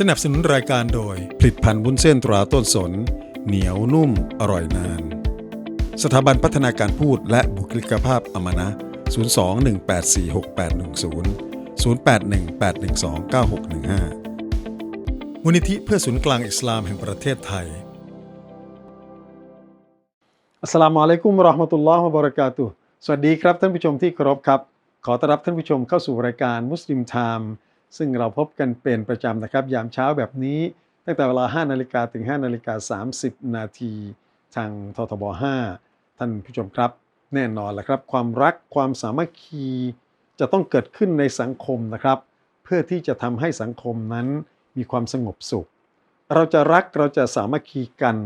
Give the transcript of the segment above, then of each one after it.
สนับสนุนรายการโดย ผลิตภัณฑ์วุ้นเส้นตราต้นสน เหนียวนุ่มอร่อยนาน สถาบันพัฒนาการพูดและบุคลิกภาพอมนะ 02-1846810 0818129615 มูลนิธิเพื่อศูนย์กลางอิสลามแห่งประเทศไทย อัสสลามุอะลัยกุมราะห์มะตุลลอฮ์วะบะเราะกาตุสวัสดีครับท่านผู้ชมที่เคารพครับ ขอต้อนรับท่านผู้ชมเข้าสู่รายการมุสลิมไทม์ ซึ่งเราพบกันเป็นประจำนะครับ ยามเช้าแบบนี้ ตั้งแต่เวลา 5 นาฬิกาถึง 5 นาฬิกา 30 นาทีทางททบ 5 ท่านผู้ชมครับ แน่นอนแหละครับ ความรักความสามัคคีจะต้องเกิดขึ้นในสังคมนะครับ เพื่อที่จะทำให้สังคมนั้นมีความสงบสุข เราจะรักเราจะสามัคคีกัน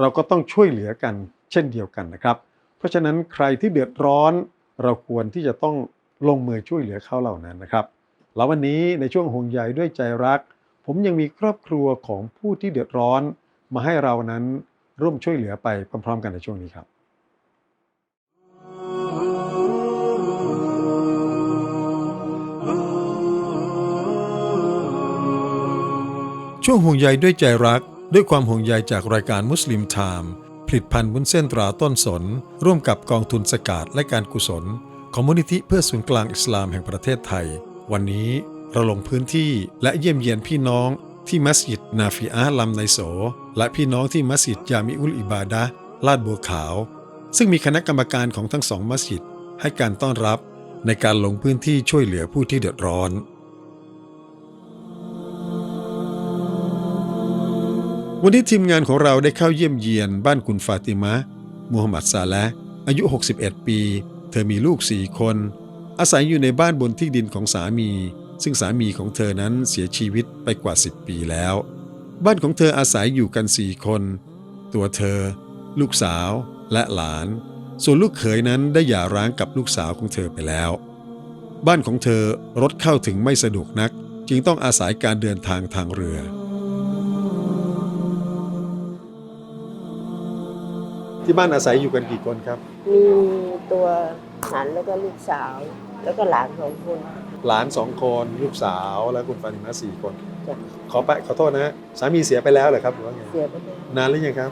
เราก็ต้องช่วยเหลือกัน เช่นเดียวกันนะครับ เพราะฉะนั้นใครที่เดือดร้อน เราควรที่จะต้องลงมือช่วยเหลือเขาเหล่านั้นนะครับ แล้ววันนี้ในช่วงห่วงใยด้วยใจรัก ผมยังมีครอบครัวของผู้ที่เดือดร้อน มาให้เรานั้นร่วมช่วยเหลือไปพร้อมๆ กันในช่วงนี้ครับช่วงห่วงใยด้วยใจรัก ด้วยความห่วงใยจากรายการมุสลิมไทม์ผลิตภัณฑ์วุ้นเส้นตราต้นสน ร่วมกับกองทุนสกาดและการกุศล ของมูลนิธิเพื่อศูนย์กลางอิสลามแห่งประเทศไทย วันนี้เราลงพื้นที่และเยี่ยมเยียนพี่น้องที่มัสยิดนาฟิอาลำในโส และพี่น้องที่มัสยิดยามิอุลอิบาดะลาดบัวขาว ซึ่งมีคณะกรรมการของทั้งสองมัสยิดให้การต้อนรับในการลงพื้นที่ช่วยเหลือผู้ที่เดือดร้อนวันนี้ทีมงานของเราได้เข้าเยี่ยมเยียนบ้านคุณฟาติมะมูฮัมหมัดซาและอายุ 61 ปี เธอมีลูกสี่คน อาศัยอยู่ในบ้านบนที่ดินของสามี ซึ่งสามีของเธอนั้นเสียชีวิตไปกว่า 10 ปีแล้ว บ้านของเธออาศัยอยู่กันสี่คน ตัวเธอ ลูกสาวและหลาน ส่วนลูกเขยนั้นได้หย่าร้างกับลูกสาวของเธอไปแล้ว บ้านของเธอรถเข้าถึงไม่สะดวกนัก จึงต้องอาศัยการเดินทางทางเรือที่บ้านอาศัยอยู่กันกี่คนครับ มีตัวหลานแล้วก็ลูกสาว แล้วก็หลานสองคน หลานสองคนลูกสาวและคุณฟาติมาสี่คนจ้ะ ขอไปขอโทษนะฮะสามีเสียไปแล้วเหรอครับหรือว่าไงเสียไปเลยนานหรือยังครับ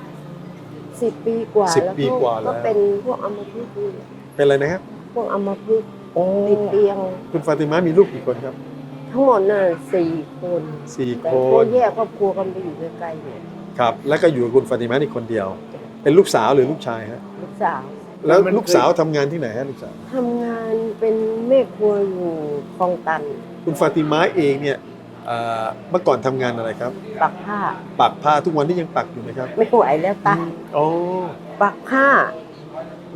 สิบปีกว่าสิบแล้วปีกว่าแล้ว ก็เป็นพวกอัมพฤกษ์นี่เป็นอะไรนะครับพวกอัมพฤกษ์โอ้ติดเตียง คุณฟาติมามีลูกกี่คนครับทั้งหมดน่ะสี่คนสี่แต่คก็นแยกครอบครัวกันไปอยู่ใกล้ๆเนี่ยครับ แล้วก็อยู่กับคุณฟาติมาอีกคนเดียว เป็นลูกสาวหรือลูกชายฮะลูกสาว แล้วลูกสาวทำงานที่ไหนฮะลูกสาวทำงานเป็นแม่ครัวอยู่คลองตันคุณฟาติมาเองเนี่ยเอ่อเมื่อก่อนทำงานอะไรครับปักผ้า ปักผ้าทุกวันนี้ยังปักอยู่ไหมครับไม่ไหวแล้วตาโอ้ปักผ้า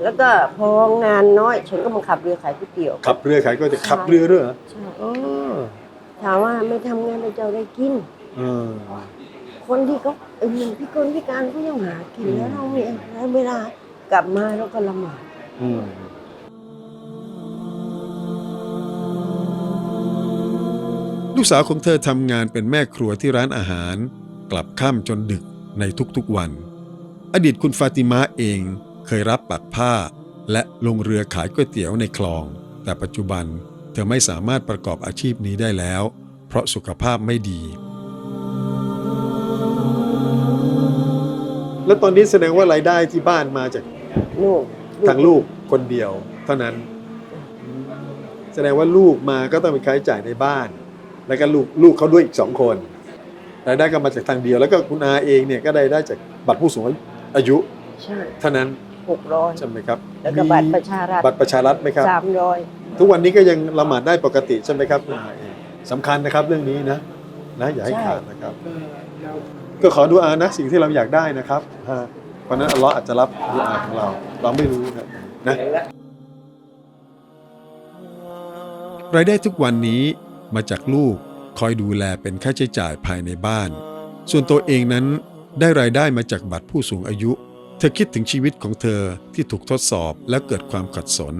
แล้วก็พองานน้อยฉันก็มาขับเรือขายก๋วยเตี๋ยว ขับเรือขายก็จะขับเรือด้วยเหรอใช่อ๋อถามว่าไม่ทำงานแล้วจะเอาได้กิน เออ คนที่เขาเออพิกลพิการก็ยังหากินอืม แล้วเราไม่แล้วเวลา กลับมาเราก็ละหมาดอืมลูกสาวของเธอทำงานเป็นแม่ครัวที่ร้านอาหาร กลับค่ำจนดึกในทุกๆวัน อดีตคุณฟาติมาเองเคยรับปักผ้า และลงเรือขายก๋วยเตี๋ยวในคลอง แต่ปัจจุบันเธอไม่สามารถประกอบอาชีพนี้ได้แล้ว เพราะสุขภาพไม่ดี แล้วตอนนี้แสดงว่ารายได้ที่บ้านมาจากนู่นทางลูกคนเดียว เท่านั้น แสดงว่าลูกมาก็ต้องเป็นค่าใช้จ่ายในบ้าน แล้วก็ลูกลูกเขาด้วยอีกสองคนรายได้ก็มาจากทางเดียว แล้วก็คุณอาเองเนี่ยก็ได้ได้จากบัตรผู้สูงอายุใช่เท่านั้นหกร้อยใช่ไหมครับแล้วก็บัตรประชารัฐบัตรประชารัฐไหมครับสามร้อยทุกวันนี้ก็ยังละหมาดได้ปกติใช่ไหมครับคุณอาเองสำคัญนะครับเรื่องนี้นะนะอย่าให้ใช่ขาดนะครับเออเรา ก็ขอดูอานะสิ่งที่เราอยากได้นะครับเพราะฉะนั้นอัลลอฮ์อาจจะรับดูอาของเรา เราไม่รู้นะนะรายได้ทุกวันนี้มาจากลูกคอยดูแลเป็นค่าใช้จ่ายภายในบ้าน ส่วนตัวเองนั้นได้รายได้มาจากบัตรผู้สูงอายุ เธอคิดถึงชีวิตของเธอที่ถูกทดสอบและเกิดความขัดสน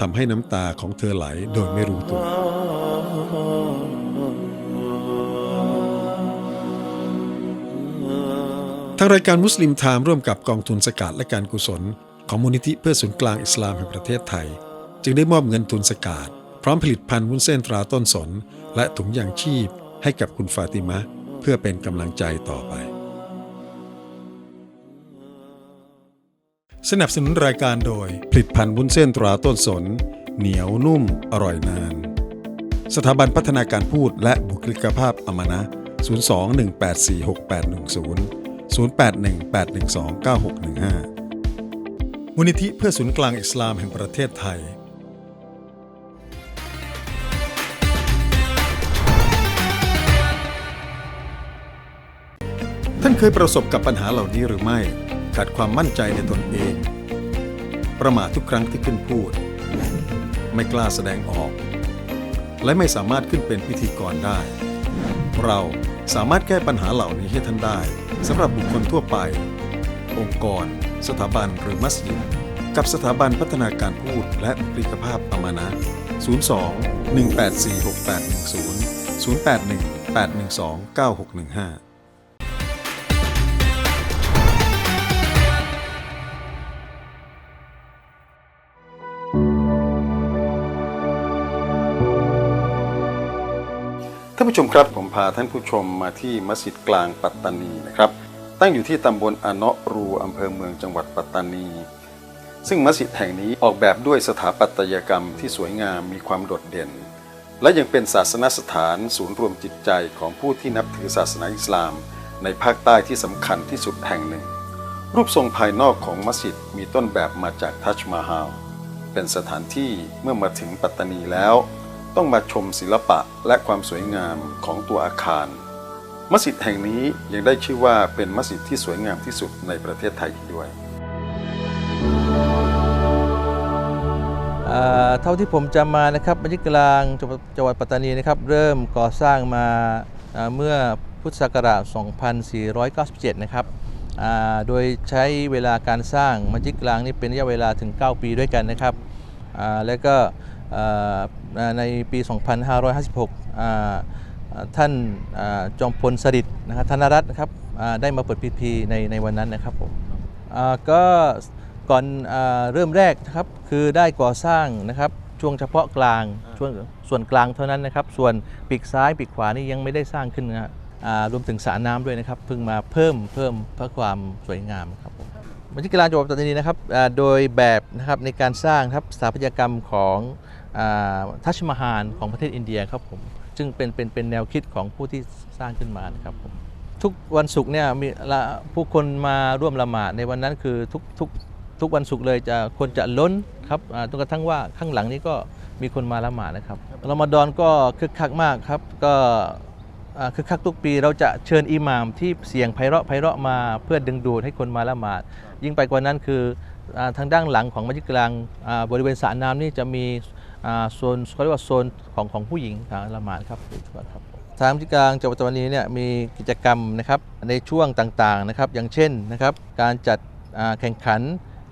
ทำให้น้ำตาของเธอไหลโดยไม่รู้ตัว ทางรายการมุสลิมไทม์ร่วมกับกองทุนสกัดและการกุศล ของมูลนิธิเพื่อศูนย์กลางอิสลามแห่งประเทศไทย จึงได้มอบเงินทุนสกัดพร้อมผลิตภัณฑ์วุ้นเส้นตราต้นสน และถุงยางชีพ ให้กับคุณฟาติมะเพื่อเป็นกำลังใจต่อไป สนับสนุนรายการโดย ผลิตภัณฑ์วุ้นเส้นตราต้นสน เหนียวนุ่ม อร่อยนาน สถาบันพัฒนาการพูดและบุคลิกภาพอมนะ 02-1846810 0818129615 มูลนิธิเพื่อศูนย์กลางอิสลามแห่งประเทศไทยท่านเคยประสบกับปัญหาเหล่านี้หรือไม่ ขาดความมั่นใจในตนเอง ประมาททุกครั้งที่ขึ้นพูด ไม่กล้าแสดงออก และไม่สามารถขึ้นเป็นพิธีกรได้ เราสามารถแก้ปัญหาเหล่านี้ให้ท่านได้ สำหรับบุคคลทั่วไป องค์กร สถาบันหรือมัสยิด กับสถาบันพัฒนาการพูดและบุคลิกภาพอมานะ 02 184 6810 081 812 9615านผู้ชมครับผมพาท่านผู้ชมมาที่มัสยิดกลางปัตตานีนะครับ ตั้งอยู่ที่ตำบลอเนะรูอำเภอเมืองจังหวัดปัตตานี ซึ่งมัสยิดแห่งนี้ออกแบบด้วยสถาปัตยกรรมที่สวยงามมีความโดดเด่น และยังเป็นศาสนสถานศูนย์รวมจิตใจของผู้ที่นับถือศาสนาอิสลาม ในภาคใต้ที่สำคัญที่สุดแห่งหนึ่ง รูปทรงภายนอกของมัสยิดมีต้นแบบมาจากทัชมาฮาลเป็นสถานที่เมื่อมาถึงปัตตานีแล้ว ต้องมาชมศิลปะและความสวยงามของตัวอาคาร มัสยิดแห่งนี้ยังได้ชื่อว่าเป็นมัสยิดที่สวยงามที่สุดในประเทศไทยด้วยเท่าที่ผมจำมานะครับมัสยิดกลางจังหวัดปัตตานีนะครับเริ่มก่อสร้างมาเมื่อพุทธศักราช 2497 นะครับโดยใช้เวลาการสร้างมัสยิดกลางนี่เป็นระยะเวลาถึง 9 ปีด้วยกันนะครับ แล้วก็ ในปี 2556อ่าอ่าท่านอ่าจอมพลสฤษดิ์นะครับธนรัตน์นะครับอ่าได้มาเปิดพิธีในในวันนั้นนะครับผมอ่าก็ก่อนอาเริ่มแรกนะครับคือได้ก่อสร้างนะครับช่วงเฉพาะกลางช่วงส่วนกลางเท่านั้นนะครับ ส่วนปีกซ้ายปีกขวานี่ยังไม่ได้สร้างขึ้นนะฮะอ่ารวมถึงสระน้ำด้วยนะครับเพิ่งมาเพิ่มเพิ่มเพื่อความสวยงามครับผมมัสยิดกลางจังหวัดปัตตานีนะครับอ่าโดยแบบนะครับในการสร้างครับสถาปัตยกรรมของ ทัชมาฮาลของประเทศอินเดียครับผมซึ่งเป็นเป็นเป็นแนวคิดของผู้ที่สร้างขึ้นมานะครับผมทุกวันศุกร์เนี่ยมีผู้คนมาร่วมละหมาดในวันนั้นคือทุกทุกทุกวันศุกร์เลยจะคนจะล้นครับจนกระทั่งว่าข้างหลังนี้ก็มีคนมาละหมาดนะครับรอมฎอนก็คึกคักมากครับ ก็คึกคักทุกปีเราจะเชิญอิหม่ามที่เสียงไพเราะไพเราะมาเพื่อดึงดูดให้คนมาละหมาด ยิ่งไปกว่านั้นคืออทางด้านหลังของมัสยิดกลางบริเวณสระน้ำนี่จะมี โซนเขาเรียกว่าโซนของของผู้หญิงอ่าละหมาดครับครับทางมัสยิกลางจังหวัดปัตตานีเนี่ยมีกิจกรรมนะครับในช่วงต่างๆนะครับ อย่างเช่นนะครับการจัดแข่งขัน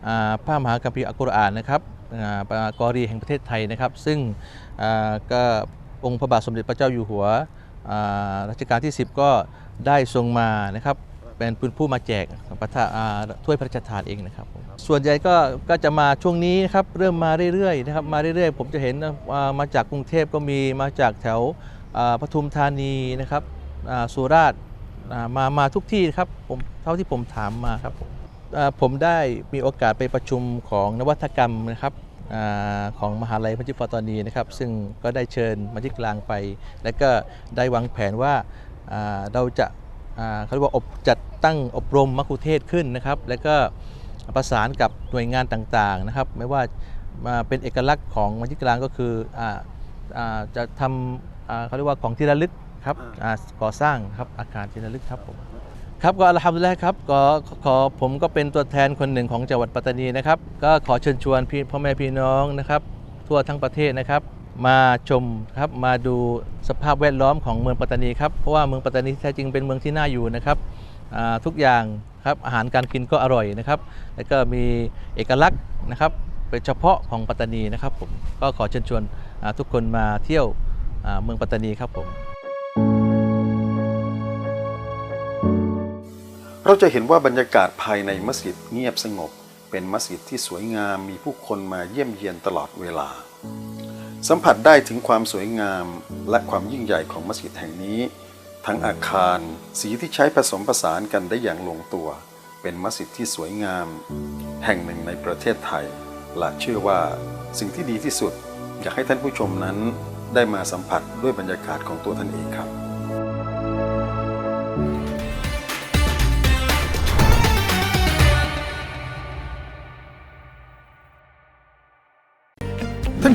อ่ามหาคัมภีร์อัลกุรอานนะครับกอรีแห่งประเทศไทยนะครับ ซึ่งก็องค์พระบาทสมเด็จพระเจ้าอยู่หัวรัชกาลที่ 10 ก็ได้ทรงมานะครับ เป็นปืนผู้มาแจกประทาถ้วยพระราชทานเองนะครับ ส่วนใหญ่ก็ก็จะมาช่วงนี้นะครับเริ่มมาเรื่อยๆนะครับมาเรื่อยๆ ผมจะเห็นอ่ามาจากกรุงเทพก็มีมาจากแถวปทุมธานีนะครับสุราษฎร์มามาทุกที่ครับผมเท่าที่ผมถามมาครับผมได้มีโอกาสไปประชุมของนวัตกรรมนะครับอของมหาลัยมัจจิดปัตตานีนะครับ ซึ่งก็ได้เชิญมัจจิดกลางไป และก็ได้วางแผนว่าเราจะ เขาเรียกว่าอบจัดตั้งอบรมมัคคุเทศก์ขึ้นนะครับ แล้วก็ประสานกับหน่วยงานต่างๆนะครับ ไม่ว่ามาเป็นเอกลักษณ์ของมัจจิดกลางก็คืออาอ่าจะทำอ่าเขาเรียกว่าของที่ระลึกนะครับอ่าก่อสร้างครับอาคารที่ระลึกครับผมครับก็อัลฮัมดุลิลละห์ครับก็ขอผมก็เป็นตัวแทนคนหนึ่งของจังหวัดปัตตานีนะครับ ก็ขอเชิญชวนพี่พ่อแม่พี่น้องนะครับ ทั่วทั้งประเทศนะครับ มาชมครับมาดูสภาพแวดล้อมของเมืองปัตตานีครับเพราะว่าเมืองปัตตานีแท้จริงเป็นเมืองที่น่าอยู่นะครับทุกอย่างครับอาหารการกินก็อร่อยนะครับ แล้วก็มีเอกลักษณ์นะครับเป็นเฉพาะของปัตตานีนะครับผมก็ขอเชิญชวนทุกคนมาเที่ยวเมืองปัตตานีครับผมเราจะเห็นว่าบรรยากาศภายในมัสยิดเงียบสงบ เป็นมัสยิดที่สวยงามมีผู้คนมาเยี่ยมเยียนตลอดเวลา สัมผัสได้ถึงความสวยงามและความยิ่งใหญ่ของมัสยิดแห่งนี้ ทั้งอาคารสีที่ใช้ผสมผสานกันได้อย่างลงตัว เป็นมัสยิดที่สวยงาม แห่งหนึ่งในประเทศไทยและเชื่อว่าสิ่งที่ดีที่สุด อยากให้ท่านผู้ชมนั้นได้มาสัมผัสด้วยบรรยากาศของตัวท่านเองครับ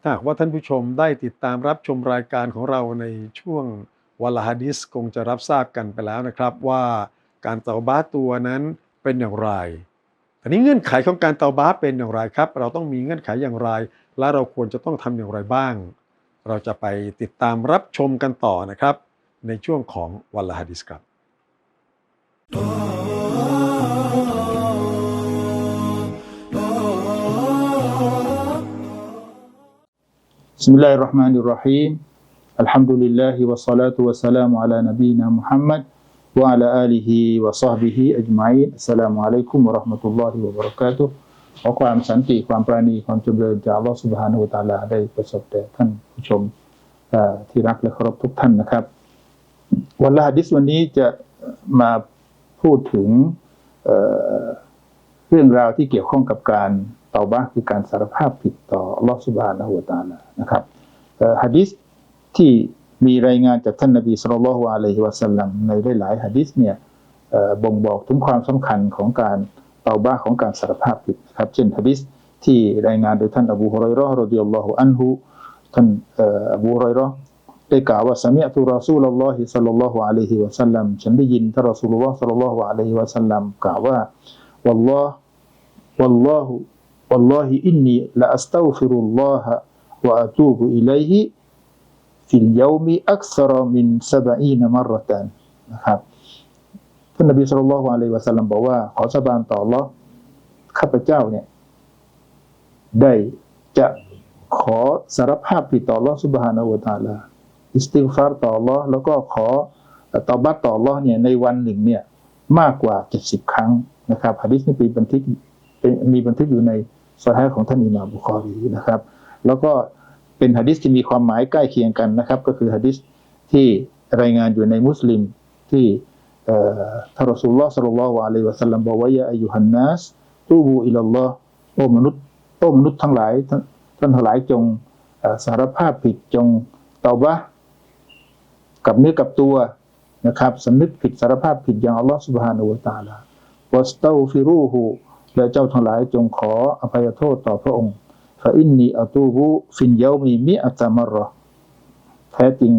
ถ้าหากว่าท่านผู้ชมได้ติดตามรับชมรายการของเราในช่วงวลาฮะดิษคงจะรับทราบกันไปแล้วนะครับว่าการเตาบาตัวนั้นเป็นอย่างไรทีนี้เงื่อนไขของการเตาบาเป็นอย่างไรครับ เราต้องมีเงื่อนไขอย่างไร และเราควรจะต้องทำอย่างไรบ้าง เราจะไปติดตามรับชมกันต่อนะครับ ในช่วงของวลาฮะดิษครับ بسم الله الرحمن الرحيم الحمد لله والصلاة والسلام على نبينا محمد وعلى آله وصحبه أجمعين السلام عليكم ورحمة الله وبركاته ขอความสันติความปราณีความจำเริญจากอัลลอฮฺสุบฮานาอูตะอาลาได้ประสบแด่ท่านผู้ชมเอ่อที่รักและเคารพทุกท่านนะครับ วันละหะดิษวันนี้จะมาพูดถึงเอ่อเรื่องราวที่เกี่ยวข้องกับการ เตาบะคือการสารภาพผิดต่อลอสุบานะฮูวตาลนะครับเอ่อหะดิษที่มีรายงานจากท่านนบีสุลต่านละฮ์อะลัยฮิวะสัลลัมในหลายๆหะดิษเนี่ยบ่งบอกถึงความสำคัญของการเตาบะห์ของการสารภาพผิดครับ เช่นหะดิษที่รายงานโดยท่านอบูฮุไรเราะห์รดิยัลลอฮุอันฮุท่านอบูฮุไรเราะห์ได้กล่าวว่าสมิอตุรอซูลลอฮิสัลลัลลอฮุอะลัยฮิวะสัลลัมฉันได้ยินท่านรอซูลุลลอฮ์สัลลัลลอฮุอะลัยฮิวะสัลลัมกล่าวว่าวัลลอฮ์วัลลอฮุ วัลลอฮิอินนีละอัสตัฆฟิรุลลอฮะวะอะตูบุอิลัยฮิฟิลยอมิอักษรมินซะบะอีนมะรตันะครับท่านนบีสัลลัลลอฮุอะลัยวะสัลลัมบอกว่า ขอสาบานต่ออัลลอฮ์ข้าพเจ้าเนี่ย ได้จะขอสารภาพผิดต่ออัลลอฮ์ซุบฮานะฮูวะตะอาลาอิสติฆฟารต่ออัลลอฮ์แล้วก็ขอตอบัตต่ออัลลอฮ์เนี่ยในวันหนึ่งเนี่ย มากกว่า70ครั้งนะครับหะดิษนี้เป็นบันทึกเป็นมีบันทึกอยู่ใน ซอฮีฮ์ของท่านอิหม่ามบุคอรีนะครับ แล้วก็เป็นหะดิษที่มีความหมายใกล้เคียงกันนะครับ ก็คือหะดิษที่รายงานอยู่ในมุสลิมที่ทารสุลลอฮ์สัลลัลลอฮุอะลัยวะสัลลัมบอกว่ายาอายุฮันนัสตูบูอิลลัลลอฮ์โอ้มนุษย์โอ้มนุษย์ทั้งหลายท่านทั้งหลายจงสารภาพผิดจงเตาบะห์กับเนื้อกับตัวนะครับสำนึกผิดสารภาพผิดอย่างอัลลอฮฺสุบฮานาอูตาลาวัสตาฟิรูฮู และเจ้าทั้งหลายจงขออภัยโทษต่อพระองค์ฟาอินนีอัตูบุฟินเยามีมิอัตามารอแท้จริง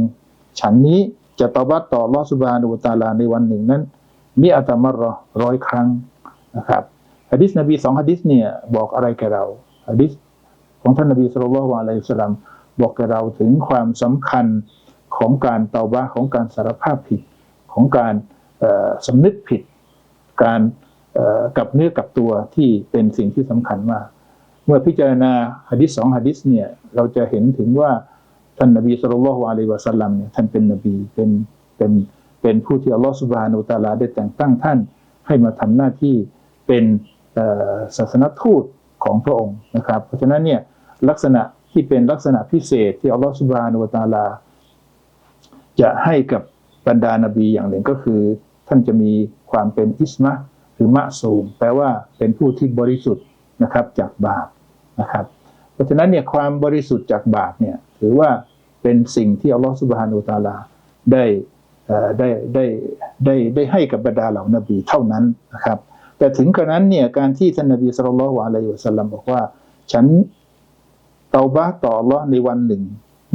ฉันนี้จะตอบัตต่อลอสุบานาอูตาลาในวันหนึ่งนั้นมิอัตามารอร้อยครั้งนะครับฮะดิษนบีสองฮะดิษเนี่ยบอกอะไรแก่เราฮะดิษของท่านนบีสุลต่านละอะลัยสลัมบอกแก่เราถึงความสำคัญของการเตาบะห์ของการสารภาพผิดของการเอ่อสำนึกผิด การ กับเนื้อกับตัวที่เป็นสิ่งที่สำคัญมาก เมื่อพิจารณาหะดิษสองหะดิษเนี่ยเราจะเห็นถึงว่าท่านนบีสุลต่านละฮ์อะลัยฮิวะสัลลัมเนี่ยท่านเป็นนบีเป็นเป็นเป็นผู้ที่อัลลอฮฺสุบานาอูตาลาได้แต่งตั้งท่านให้มาทำหน้าที่เป็นศาสนทูตของพระองค์นะครับ เพราะฉะนั้นเนี่ยลักษณะที่เป็นลักษณะพิเศษที่อัลลอฮฺสุบานุตาลา จะให้กับบรรดานบีอย่างหนึ่งก็คือ ท่านจะมีความเป็นอิสมะ หรือมะซูมแปลว่าเป็นผู้ที่บริสุทธิ์นะครับจากบาปนะครับ เพราะฉะนั้นเนี่ยความบริสุทธิ์จากบาปเนี่ยถือว่าเป็นสิ่งที่อัลลอฮฺสุบฮานุตาลาได้ได้ได้ได้ได้ให้กับบรรดาเหล่านบีเท่านั้นนะครับ แต่ถึงกระนั้นเนี่ยการที่ท่านนบีสุลต่านละอะลัยฮิวะสัลลัมบอกว่า ฉันเตาบะต่ออัลลอฮ์ในวันหนึ่ง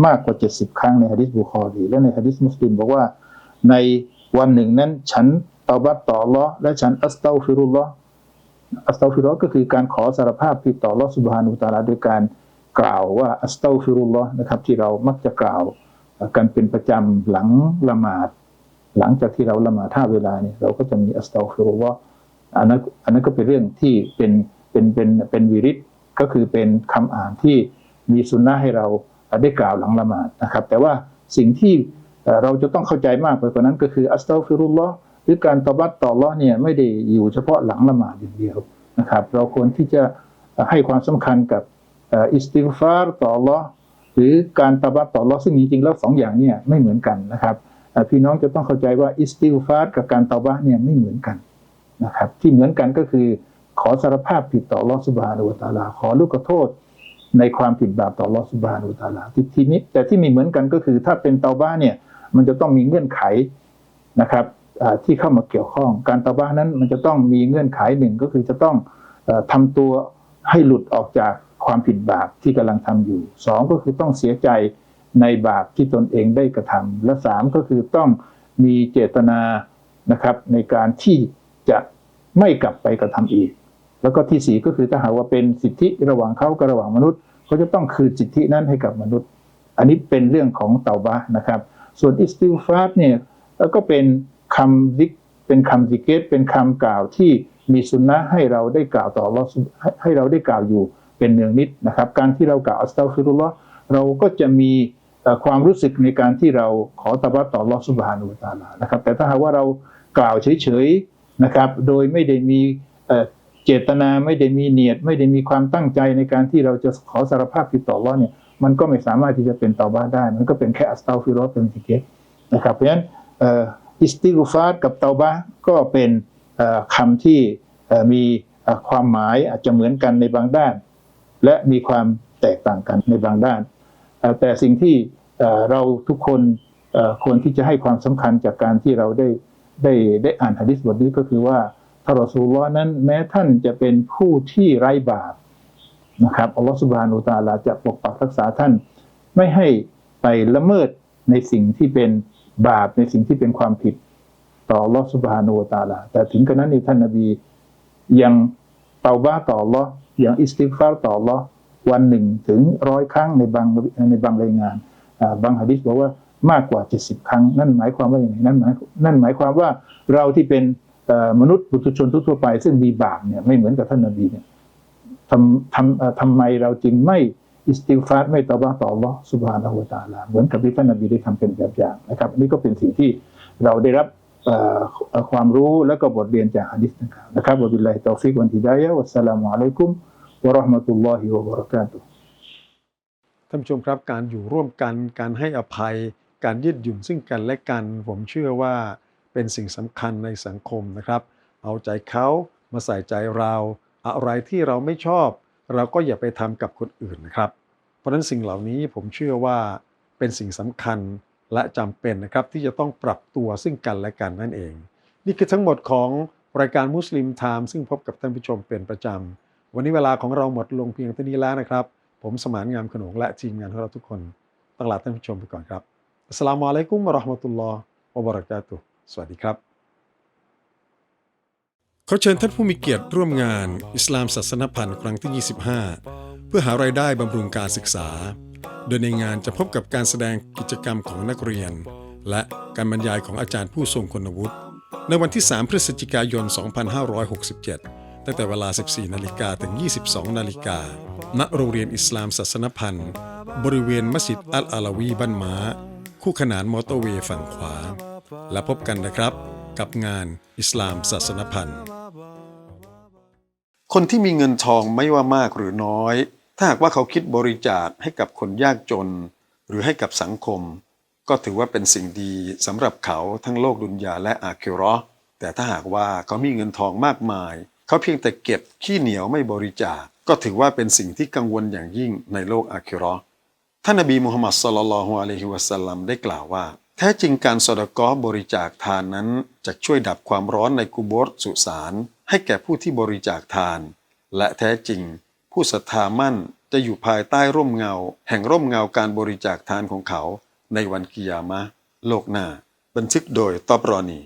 มากกว่า 70 ครั้งในฮะดิษบุคอรีและในฮะดิษมุสลิมบอกว่าในวันหนึ่งนั้นฉัน ตาบะห์ต่ออัลลอฮ์และฉันอัสตัฆฟิรุลลอฮ์อัสตัฆฟิรุลลอฮ์ก็คือการขอสารภาพผิดต่ออัลอสุบฮานุตาลาโดยการกล่าวว่าอัสตัฆฟิรุลลอฮ์นะครับ ที่เรามักจะกล่าวกันเป็นประจำหลังละหมาด หลังจากที่เราละหมาดท่าเวลาเนี่ยเราก็จะมีอัสตัฆฟิรุลลอฮ์อันนั้นอันนั้นก็เป็นเรื่องที่เป็นเป็นเป็นเป็นวิริตก็คือเป็นคำอ่านที่มีสุนนะให้เราได้กล่าวหลังละหมาดนะครับ แต่ว่าสิ่งที่เราจะต้องเข้าใจมากไปกว่านั้นก็คืออัสตัฆฟิรุลลอฮ์ หรือการตอบัตต่อลเลาะห์เนี่ยไม่ได้อยู่เฉพาะหลังละหมาดอย่างเดียวนะครับ เราควรที่จะให้ความสำคัญกับอิสติฟาร์ต่อลเลาะห์หรือการตอบัตต่อลเลาะห์ซึ่งจริงๆแล้วสองอย่างเนี่ยไม่เหมือนกันนะครับพี่น้องจะต้องเข้าใจว่าอิสติฟาร์กับการตอบัตเนี่ยไม่เหมือนกันนะครับ ที่เหมือนกันก็คือขอสารภาพผิดต่อลอสุบานุวตาลา ขอลูกขอโทษในความผิดบาปต่อลอสุบานุตาลาที่นี้แต่ที่มีเหมือนกันก็คือถ้าเป็นเตาบ้าเนี่ยมันจะต้องมีเงื่อนไขนะครับ ที่เข้ามาเกี่ยวข้อง การเตาบ้านั้นมันจะต้องมีเงื่อนไขหนึ่งก็คือจะต้องออทำตัวให้หลุดออกจากความผิดบาปที่กำลังทำอยู่สองก็คือต้องเสียใจในบาปที่ตนเองได้กระทำและสามก็คือต้องมีเจตนานะครับในการที่จะไม่กลับไปกระทำอีก แล้วก็ที่สี่ก็คือถ้าหากว่าเป็นสิทธิระหว่างเขากับระหว่างมนุษย์เขาจะต้องคืนสิทธินั้นให้กับมนุษย์ อันนี้เป็นเรื่องของเตาบะห์นะครับ ส่วนอิสติลฟาร์เนี่ยก็เป็น คำซิกเป็นคำซิกเกตเป็นคำกล่าวที่มีสุนนะให้เราได้กล่าวต่อลเลอให้เราได้กล่าวอยู่เป็นเนืองนิดนะครับ การที่เรากล่าวอัสตัฟิรุลลอฮ์เราก็จะมีความรู้สึกในการที่เราขอตบัตต่อลอฮ์ซุบฮานุตาลานะครับ แต่ถ้าหากว่าเรากล่าวเฉยๆนะครับ โดยไม่ได้มีเจตนาไม่ได้มีเนียด ไม่ได้มีความตั้งใจในการที่เราจะขอสารภาพผิดต่อลอเนี่ยมันก็ไม่สามารถที่จะเป็นตาบ้าได้ มันก็เป็นแค่อัสตัฟิรุลลอฮ์เป็นสิกเกตนะครับเพราะฉะนั้น อิสติกฟาร์กับเตาบ้าก็เป็นคำที่มีความหมายอาจจะเหมือนกันในบางด้าน และมีความแตกต่างกันในบางด้าน แต่สิ่งที่เราทุกคนควรที่จะให้ความสำคัญจากการที่เราได้ได้ได้อ่านหะดีษบทนี้ก็คือว่าทารอซูลุลลอนั้นแม้ท่านจะเป็นผู้ที่ไร้บาปนะครับอัลลอฮฺสุบฮานุตาลาจะปกปักรักษาท่านไม่ให้ไปละเมิดในสิ่งที่เป็น บาปในสิ่งที่เป็นความผิดต่อลอสุบานุตาลา แต่ถึงกระนั้นนี่ท่านนบียังเตาบ้าต่อลลอฮ์ยังอิสติฟารต่อลอวันหนึ่งถึงร้อยครั้งในบางในบางรายงานบางฮะดิษบอกว่ามากกว่า 70 ครั้ง นั่นหมายความว่าอย่างไรนั่นหมายนั่นหมายความว่าเราที่เป็นมนุษย์ปุถุชนทั่วไป ซึ่งมีบาปเนี่ยไม่เหมือนกับท่านนบีเนี่ยทำทำทำไมเราจึงไม่ อิสติฟาร์ไม่ตอบาต่ออัลลอฮ์สุบฮานะฮูวตาลาเหมือนกับที่ท่านนบีได้ทำเป็นแบบอย่างนะครับนี่ก็เป็นสิ่งที่เราได้รับความรู้และก็บทเรียนจากฮะดิษนะครับนะครับวะบิลลาฮิตอฟิกวันฮิดายะวัสสลามุอะลัยกุมวะเราะห์มะตุลลอฮิวะบะเราะกาตุท่านผู้ชมครับการอยู่ร่วมกันการให้อภัย การยืดหยุ่นซึ่งกันและกัน ผมเชื่อว่าเป็นสิ่งสำคัญในสังคมนะครับ เอาใจเขามาใส่ใจเรา อะไรที่เราไม่ชอบ เราก็อย่าไปทำกับคนอื่นนะครับ เพราะฉะนั้นสิ่งเหล่านี้ผมเชื่อว่าเป็นสิ่งสำคัญและจำเป็นนะครับที่จะต้องปรับตัวซึ่งกันและกันนั่นเอง นี่คือทั้งหมดของรายการมุสลิมไทม์ซึ่งพบกับท่านผู้ชมเป็นประจำ วันนี้เวลาของเราหมดลงเพียงเท่านี้แล้วนะครับ ผมสมานงามขนงและทีมงานของเราทุกคนต้งลาท่านผู้ชมไปก่อนครับอัสลามุอะลัยกุมวะราะห์มะตุลลอฮ์วะบะเราะกาตุฮ์สวัสดีครับ ขอเชิญท่านผู้มีเกียรติร่วมงานอิสลามศาสนพันธ์ครั้งที่ 25 เพื่อหารายได้บำรุงการศึกษา โดยในงานจะพบกับการแสดงกิจกรรมของนักเรียน และการบรรยายของอาจารย์ผู้ทรงคุณวุฒิ ในวันที่ 3 พฤศจิกายน 2567 ตั้งแต่เวลา 14 นาฬิกาถึง 22 นาฬิกา ณ โรงเรียนอิสลามศาสนพันธ์ บริเวณมัสยิดอัลอาลาวีบ้านม้า คู่ขนานมอเตอร์เวย์ฝั่งขวา และพบกันนะครับ กับงานอิสลามศาสนพันธ์ คนที่มีเงินทองไม่ว่ามากหรือน้อย ถ้าหากว่าเขาคิดบริจาคให้กับคนยากจน หรือให้กับสังคม ก็ถือว่าเป็นสิ่งดีสำหรับเขาทั้งโลกดุนยาและอาคิราะห์แต่ถ้าหากว่าเขามีเงินทองมากมาย เขาเพียงแต่เก็บขี้เหนียวไม่บริจาค ก็ถือว่าเป็นสิ่งที่กังวลอย่างยิ่งในโลกอาคิราะห์ท่านนบีมุฮัมมัดศ็อลลัลลอฮุอะลัยฮิวะสัลลัมได้กล่าวว่า แท้จริงการสอดกอฮ์บริจาคทานนั้นจะช่วยดับความร้อนในกุโบสสุสานให้แก่ผู้ที่บริจาคทาน และแท้จริง ผู้ศรัทธามั่นจะอยู่ภายใต้ร่มเงา แห่งร่มเงาการบริจาคทานของเขาในวันกิยามะห์โลกหน้า บันทึกโดยตอบรอนี